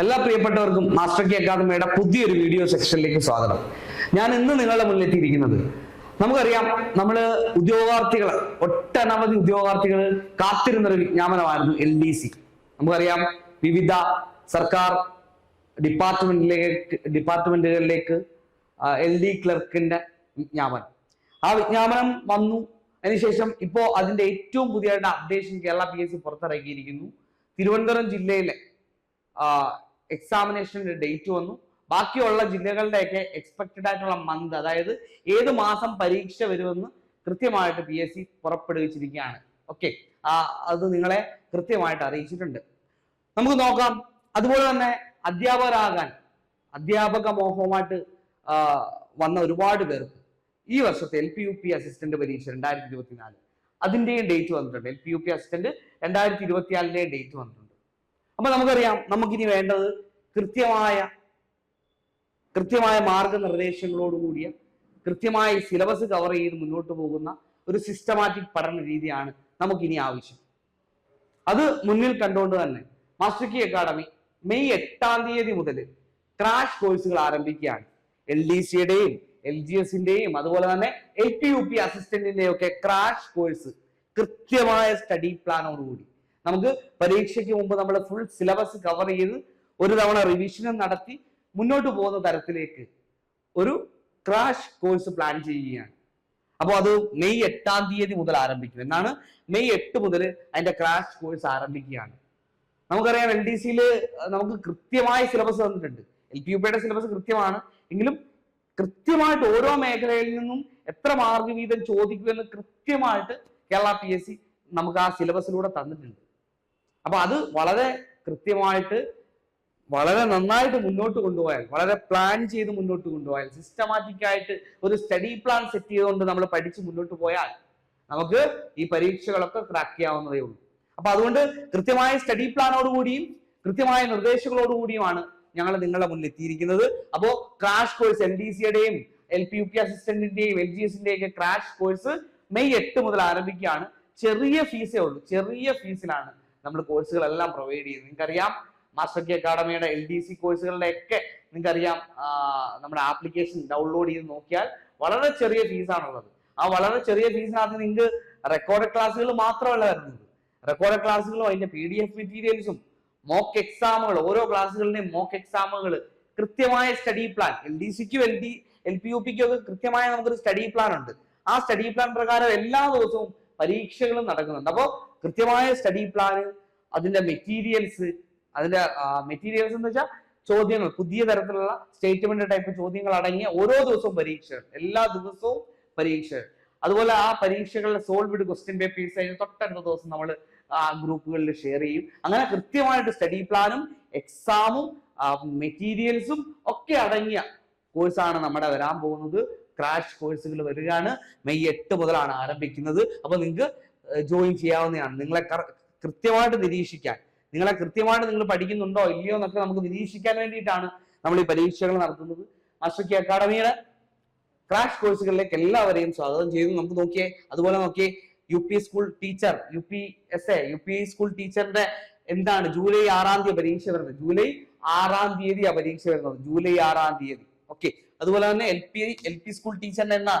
എല്ലാ പ്രിയപ്പെട്ടവർക്കും master K അക്കാദമിയുടെ പുതിയൊരു വീഡിയോ സെക്ഷനിലേക്ക് സ്വാഗതം. ഞാൻ ഇന്ന് നിങ്ങളുടെ മുന്നിലെത്തിയിരിക്കുന്നത് നമുക്കറിയാം നമ്മൾ ഉദ്യോഗാർത്ഥികൾ ഒട്ടനവധി ഉദ്യോഗാർത്ഥികൾ കാത്തിരുന്നൊരു വിജ്ഞാപനമായിരുന്നു എൽ ഡി സി നമുക്കറിയാം വിവിധ സർക്കാർ ഡിപ്പാർട്ട്മെന്റിലേക്ക് ഡിപ്പാർട്ട്മെന്റുകളിലേക്ക് എൽ ഡി ക്ലർക്കിന്റെ വിജ്ഞാപനം. ആ വിജ്ഞാപനം വന്നു. അതിനുശേഷം ഇപ്പോ അതിന്റെ ഏറ്റവും പുതിയ updation Kerala P S C പുറത്തിറക്കിയിരിക്കുന്നു. Thiruvananthapuram ജില്ലയിലെ എക്സാമിനേഷന്റെ ഡേറ്റ് വന്നു. ബാക്കിയുള്ള ജില്ലകളുടെയൊക്കെ എക്സ്പെക്റ്റഡ് ആയിട്ടുള്ള മന്ത് അതായത് ഏത് മാസം പരീക്ഷ വരുമെന്ന് കൃത്യമായിട്ട് പി എസ് സി പുറപ്പെടുവിച്ചിരിക്കുകയാണ്. ഓക്കെ ആ അത് നിങ്ങളെ കൃത്യമായിട്ട് അറിയിച്ചിട്ടുണ്ട്. നമുക്ക് നോക്കാം. അതുപോലെ തന്നെ അധ്യാപകരാകാൻ അധ്യാപക മോഹവുമായിട്ട് വന്ന ഒരുപാട് പേർക്ക് ഈ വർഷത്തെ L P U P assistant പരീക്ഷ രണ്ടായിരത്തി ഇരുപത്തിനാല് അതിന്റെയും ഡേറ്റ് വന്നിട്ടുണ്ട്. L P U P assistant രണ്ടായിരത്തി ഇരുപത്തിനാലിന്റെയും ഡേറ്റ് വന്നിട്ടുണ്ട്. അപ്പൊ നമുക്കറിയാം നമുക്കിനി വേണ്ടത് കൃത്യമായ കൃത്യമായ മാർഗനിർദ്ദേശങ്ങളോടുകൂടിയ കൃത്യമായ സിലബസ് കവർ ചെയ്ത് മുന്നോട്ട് പോകുന്ന ഒരു സിസ്റ്റമാറ്റിക് പഠന രീതിയാണ് നമുക്കിനി ആവശ്യം. അത് മുന്നിൽ കണ്ടുകൊണ്ട് തന്നെ മാസ്റ്റർ കി അക്കാഡമി മെയ് എട്ടാം തീയതി മുതൽ ക്രാഷ് കോഴ്സുകൾ ആരംഭിക്കുകയാണ്. എൽ ഡി സിയുടെയും എൽ ജി എസിന്റെയും അതുപോലെ തന്നെ എൽ പി യു പി അസിസ്റ്റന്റിന്റെയും ഒക്കെ ക്രാഷ് കോഴ്സ് കൃത്യമായ സ്റ്റഡി പ്ലാനോടുകൂടി നമുക്ക് പരീക്ഷയ്ക്ക് മുമ്പ് നമ്മൾ ഫുൾ സിലബസ് കവർ ചെയ്ത് ഒരു തവണ റിവിഷനും നടത്തി മുന്നോട്ട് പോകുന്ന തരത്തിലേക്ക് ഒരു ക്രാഷ് കോഴ്സ് പ്ലാൻ ചെയ്യുകയാണ്. അപ്പോൾ അത് മെയ് എട്ടാം തീയതി മുതൽ ആരംഭിക്കും. എന്നാണ് മെയ് എട്ട് മുതൽ അതിന്റെ ക്രാഷ് കോഴ്സ് ആരംഭിക്കുകയാണ്. നമുക്കറിയാം എൽ ഡി സിയിൽ നമുക്ക് കൃത്യമായ സിലബസ് തന്നിട്ടുണ്ട്. എൽ പി യു പിയുടെ സിലബസ് കൃത്യമാണ്. എങ്കിലും കൃത്യമായിട്ട് ഓരോ മേഖലയിൽ നിന്നും എത്ര മാർക്ക് വീതം ചോദിക്കുമെന്ന് കൃത്യമായിട്ട് കേരള പി എസ് സി നമുക്ക് ആ സിലബസിലൂടെ തന്നിട്ടുണ്ട്. അപ്പൊ അത് വളരെ കൃത്യമായിട്ട് വളരെ നന്നായിട്ട് മുന്നോട്ട് കൊണ്ടുപോയാൽ വളരെ പ്ലാൻ ചെയ്ത് മുന്നോട്ട് കൊണ്ടുപോയാൽ സിസ്റ്റമാറ്റിക് ആയിട്ട് ഒരു സ്റ്റഡി പ്ലാൻ സെറ്റ് ചെയ്തുകൊണ്ട് നമ്മൾ പഠിച്ച് മുന്നോട്ട് പോയാൽ നമുക്ക് ഈ പരീക്ഷകളൊക്കെ ക്രാക്ക് ചെയ്യാവുന്നതേ ഉള്ളൂ. അപ്പൊ അതുകൊണ്ട് കൃത്യമായ സ്റ്റഡി പ്ലാനോടുകൂടിയും കൃത്യമായ നിർദ്ദേശങ്ങളോടുകൂടിയുമാണ് ഞങ്ങൾ നിങ്ങളുടെ മുന്നിൽ എത്തിയിരിക്കുന്നത്. അപ്പോ ക്രാഷ് കോഴ്സ് എൽ ഡി സിയുടെയും എൽ പി യു പി അസിസ്റ്റന്റിന്റെയും എൽ ജി എസിന്റെയും ഒക്കെ ക്രാഷ് കോഴ്സ് മെയ് എട്ട് മുതൽ ആരംഭിക്കുകയാണ്. ചെറിയ ഫീസേ ഉള്ളൂ. ചെറിയ ഫീസിലാണ് നമ്മൾ കോഴ്സുകളെല്ലാം പ്രൊവൈഡ് ചെയ്യുന്നത് നിങ്ങൾക്കറിയാം മാസ്റ്റർ കെ അക്കാഡമിയുടെ എൽ ഡി സി കോഴ്സുകളുടെ ഒക്കെ നിങ്ങൾക്കറിയാം നമ്മുടെ ആപ്ലിക്കേഷൻ ഡൗൺലോഡ് ചെയ്ത് നോക്കിയാൽ വളരെ ചെറിയ ഫീസാണുള്ളത് ആ വളരെ ചെറിയ ഫീസിനകത്ത് നിങ്ങൾക്ക് റെക്കോർഡ് ക്ലാസ്സുകൾ മാത്രമല്ല വരുന്നത്. റെക്കോർഡ് ക്ലാസ്സുകളും അതിന്റെ പി ഡി എഫ് മെറ്റീരിയൽസും മോക്ക് എക്സാമുകൾ ഓരോ ക്ലാസ്സുകളുടെയും മോക്ക് എക്സാമുകൾ കൃത്യമായ study plan L D സിക്കും L D L P U പിക്കും ഒക്കെ കൃത്യമായ നമുക്കൊരു സ്റ്റഡി പ്ലാൻ ഉണ്ട്. ആ സ്റ്റഡി പ്ലാൻ പ്രകാരം എല്ലാ ദിവസവും പരീക്ഷകളും നടക്കുന്നുണ്ട്. അപ്പോൾ കൃത്യമായ സ്റ്റഡി പ്ലാന് അതിന്റെ മെറ്റീരിയൽസ് അതിന്റെ മെറ്റീരിയൽസ് എന്ന് വെച്ചാൽ ചോദ്യങ്ങൾ പുതിയ തരത്തിലുള്ള സ്റ്റേറ്റ്മെന്റ് ടൈപ്പ് ചോദ്യങ്ങൾ അടങ്ങിയ ഓരോ ദിവസവും പരീക്ഷ എല്ലാ ദിവസവും പരീക്ഷ അതുപോലെ ആ പരീക്ഷകളിലെ സോൾവ്ഡ് ക്വസ്റ്റ്യൻ പേപ്പേഴ്സ് അതിന് തൊട്ടടുത്ത ദിവസം നമ്മൾ ആ ഗ്രൂപ്പുകളിൽ ഷെയർ ചെയ്യും. അങ്ങനെ കൃത്യമായിട്ട് സ്റ്റഡി പ്ലാനും എക്സാമും മെറ്റീരിയൽസും ഒക്കെ അടങ്ങിയ കോഴ്സാണ് നമ്മുടെ വരാൻ പോകുന്നത്. ക്രാഷ് കോഴ്സുകൾ വരികയാണ്. മെയ് എട്ട് മുതലാണ് ആരംഭിക്കുന്നത്. അപ്പൊ നിങ്ങൾക്ക് ജോയിൻ ചെയ്യാവുന്നതാണ്. നിങ്ങളെ കൃത്യമായിട്ട് നിരീക്ഷിക്കാൻ. നിങ്ങളെ കൃത്യമായിട്ട് നിങ്ങൾ പഠിക്കുന്നുണ്ടോ ഇല്ലയോ എന്നൊക്കെ നമുക്ക് നിരീക്ഷിക്കാൻ വേണ്ടിയിട്ടാണ് നമ്മൾ ഈ പരീക്ഷകൾ നടത്തുന്നത്. മാസ്റ്റർ കി അക്കാഡമിയുടെ ക്രാഷ് കോഴ്സുകളിലേക്ക് എല്ലാവരെയും സ്വാഗതം ചെയ്തു നമുക്ക് നോക്കിയേ അതുപോലെ നോക്കിയേ U P school teacher U P S A U P school ടീച്ചറിന്റെ എന്താണ് ജൂലൈ ആറാം തീയതി പരീക്ഷ വരുന്നത്. ജൂലൈ ആറാം തീയതി ആ പരീക്ഷ വരുന്നത്. ജൂലൈ ആറാം തീയതി. ഓക്കെ. അതുപോലെ തന്നെ L P L P school ടീച്ചറിന്റെ എന്നാ?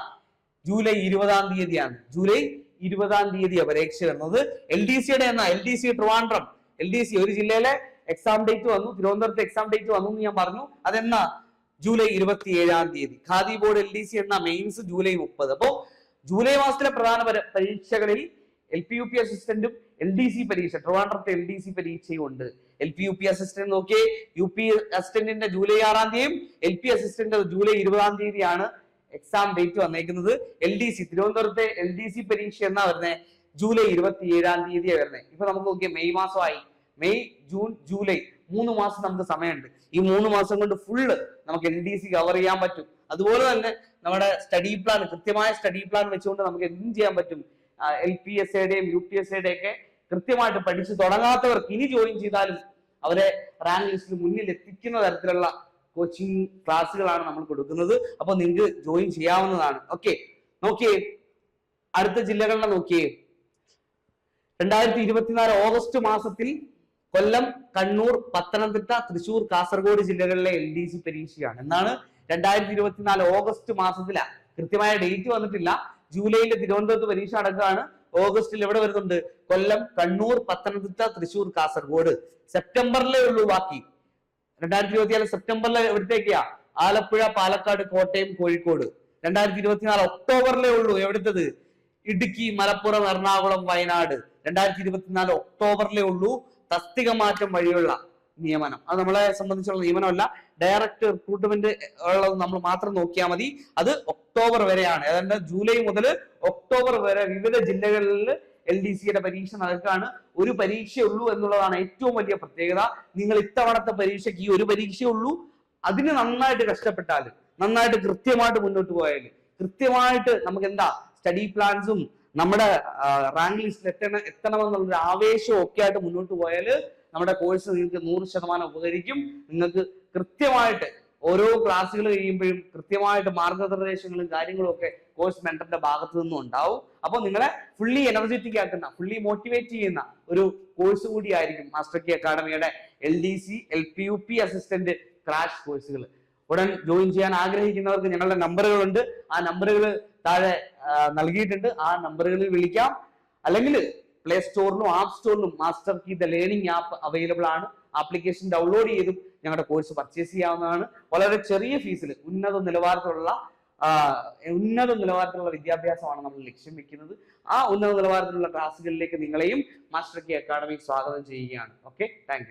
ജൂലൈ ഇരുപതാം തീയതിയാണ്. ജൂലൈ ഇരുപതാം തീയതി പരീക്ഷ വരുന്നത് എൽ ഡി സിയുടെ എന്നാ? L D C Trivandrum. L D C ഒരു ജില്ലയിലെ എക്സാം ഡേറ്റ് വന്നു. തിരുവനന്തപുരത്ത് എക്സാം ഡേറ്റ് വന്നു എന്ന് ഞാൻ പറഞ്ഞു. അതെന്നാ? ജൂലൈ ഇരുപത്തി ഏഴാം തീയതി. Khadi board L D C എന്ന? മെയിൻസ് ജൂലൈ മുപ്പത്. അപ്പോ ജൂലൈ മാസത്തിലെ പ്രധാന പര- പരീക്ഷകളിൽ എൽ പി യു പി അസിസ്റ്റന്റും എൽ ഡി സി പരീക്ഷ ട്രിവാൻഡ്രത്തെ എൽ ഡി സി പരീക്ഷയും ഉണ്ട് L P U P assistant നോക്കിയേ. യു പി അസിസ്റ്റന്റിന്റെ ജൂലൈ ആറാം തീയതിയും എൽ പി അസിസ്റ്റന്റ് ജൂലൈ ഇരുപതാം തീയതിയാണ് എക്സാം ഡേറ്റ് വന്നേക്കുന്നത് എൽ ഡി സി തിരുവനന്തപുരത്തെ എൽ ഡി സി പരീക്ഷ എന്നാ വരുന്നത് ജൂലൈ ഇരുപത്തി ഏഴാം തീയതിയാണ് വരുന്നത് ഇപ്പൊ നമുക്ക് നോക്കിയാൽ മെയ് മാസമായി. മെയ് ജൂൺ ജൂലൈ മൂന്ന് മാസം നമുക്ക് സമയമുണ്ട്. ഈ മൂന്ന് മാസം കൊണ്ട് ഫുള്ള് നമുക്ക് എൽ ഡി സി കവർ ചെയ്യാൻ പറ്റും. അതുപോലെ തന്നെ നമ്മുടെ സ്റ്റഡി പ്ലാൻ കൃത്യമായ സ്റ്റഡി പ്ലാൻ വെച്ചുകൊണ്ട് നമുക്ക് എന്തും ചെയ്യാൻ പറ്റും. എൽ പി എസ് എയുടെയും യു പി എസ് എയുടെയും ഒക്കെ കൃത്യമായിട്ട് പഠിച്ചു തുടങ്ങാത്തവർക്ക് ഇനി ജോയിൻ ചെയ്താലും അവരെ റാങ്ക് ലിസ്റ്റിൽ മുന്നിൽ എത്തിക്കുന്ന തരത്തിലുള്ള കോച്ചിങ് ക്ലാസ്സുകളാണ് നമ്മൾ കൊടുക്കുന്നത്. അപ്പൊ നിങ്ങൾക്ക് ജോയിൻ ചെയ്യാവുന്നതാണ്. ഓക്കെ നോക്കിയേ. അടുത്ത ജില്ലകളിലെ നോക്കിയേ. രണ്ടായിരത്തി ഇരുപത്തിനാല് ഓഗസ്റ്റ് മാസത്തിൽ കൊല്ലം കണ്ണൂർ പത്തനംതിട്ട തൃശൂർ കാസർഗോഡ് ജില്ലകളിലെ എൽ ഡി സി പരീക്ഷയാണ്. എന്നാണ് രണ്ടായിരത്തി ഇരുപത്തിനാല് ഓഗസ്റ്റ് മാസത്തിലാ. കൃത്യമായ ഡേറ്റ് വന്നിട്ടില്ല. ജൂലൈയിലെ തിരുവനന്തപുരത്ത് പരീക്ഷ അടക്കമാണ് ഓഗസ്റ്റിൽ എവിടെ വരുന്നുണ്ട്? കൊല്ലം കണ്ണൂർ പത്തനംതിട്ട തൃശൂർ കാസർഗോഡ്. സെപ്റ്റംബറിലേ ഉള്ളൂ ബാക്കി. രണ്ടായിരത്തി ഇരുപത്തിനാല് സെപ്റ്റംബറിലെ എവിടത്തേക്കാ? ആലപ്പുഴ പാലക്കാട് കോട്ടയം കോഴിക്കോട്. രണ്ടായിരത്തി ഇരുപത്തിനാല് ഒക്ടോബറിലേ ഉള്ളൂ. എവിടുത്തത്? ഇടുക്കി മലപ്പുറം എറണാകുളം വയനാട്. രണ്ടായിരത്തി ഇരുപത്തിനാല് ഒക്ടോബറിലേ ഉള്ളൂ. തസ്തിക മാറ്റം വഴിയുള്ള നിയമനം. അത് നമ്മളെ സംബന്ധിച്ചുള്ള നിയമനമല്ല. ഡയറക്റ്റ് റിക്രൂട്ട്മെന്റ് ഉള്ളത് നമ്മൾ മാത്രം നോക്കിയാൽ മതി. അത് ഒക്ടോബർ വരെയാണ്. ഏതാണ്ട് ജൂലൈ മുതൽ ഒക്ടോബർ വരെ വിവിധ ജില്ലകളിൽ എൽ ഡി സിയുടെ പരീക്ഷ നടക്കുകയാണ് ഒരു പരീക്ഷയുള്ളൂ എന്നുള്ളതാണ് ഏറ്റവും വലിയ പ്രത്യേകത. നിങ്ങൾ ഇത്തവണത്തെ പരീക്ഷയ്ക്ക് ഈ ഒരു പരീക്ഷയേ ഉള്ളൂ. അതിന് നന്നായിട്ട് കഷ്ടപ്പെട്ടാൽ നന്നായിട്ട് കൃത്യമായിട്ട് മുന്നോട്ട് പോയാൽ കൃത്യമായിട്ട് നമുക്ക് എന്താ സ്റ്റഡി പ്ലാൻസും നമ്മുടെ റാങ്ക് ലിസ്റ്റിൽ എത്തണം എത്തണമെന്നുള്ളൊരു ആവേശവും ഒക്കെ ആയിട്ട് മുന്നോട്ട് പോയാൽ നമ്മുടെ കോഴ്സ് നിങ്ങൾക്ക് നൂറ് ശതമാനം ഉപകരിക്കും. നിങ്ങൾക്ക് കൃത്യമായിട്ട് ഓരോ ക്ലാസ്സുകൾ കഴിയുമ്പോഴും കൃത്യമായിട്ട് മാർഗനിർദ്ദേശങ്ങളും കാര്യങ്ങളും ഒക്കെ കോഴ്സ് മെന്ററിന്റെ ഭാഗത്തു നിന്നും ഉണ്ടാവും. അപ്പോൾ നിങ്ങളെ ഫുള്ളി എനർജറ്റിക് ആക്കുന്ന ഫുള്ളി മോട്ടിവേറ്റ് ചെയ്യുന്ന ഒരു കോഴ്സ് കൂടിയായിരിക്കും master K അക്കാഡമിയുടെ L D C L P U P assistant crash കോഴ്സുകൾ ഉടൻ ജോയിൻ ചെയ്യാൻ ആഗ്രഹിക്കുന്നവർക്ക് ഞങ്ങളുടെ നമ്പറുകളുണ്ട് ആ നമ്പറുകൾ താഴെ നൽകിയിട്ടുണ്ട്. ആ നമ്പറുകളിൽ വിളിക്കാം. അല്ലെങ്കിൽ പ്ലേ സ്റ്റോറിലും app സ്റ്റോറിലും master key the learning app available ആണ്. ആപ്ലിക്കേഷൻ ഡൗൺലോഡ് ചെയ്തും ഞങ്ങളുടെ കോഴ്സ് പർച്ചേസ് ചെയ്യാവുന്നതാണ്. വളരെ ചെറിയ ഫീസിൽ ഉന്നത നിലവാരത്തിലുള്ള ഉന്നത നിലവാരത്തിലുള്ള വിദ്യാഭ്യാസമാണ് നമ്മൾ ലക്ഷ്യം വെക്കുന്നത്. ആ ഉന്നത നിലവാരത്തിലുള്ള ക്ലാസ്സുകളിലേക്ക് നിങ്ങളെയും മാസ്റ്റർ കി അക്കാഡമി സ്വാഗതം ചെയ്യുകയാണ്. Okay thank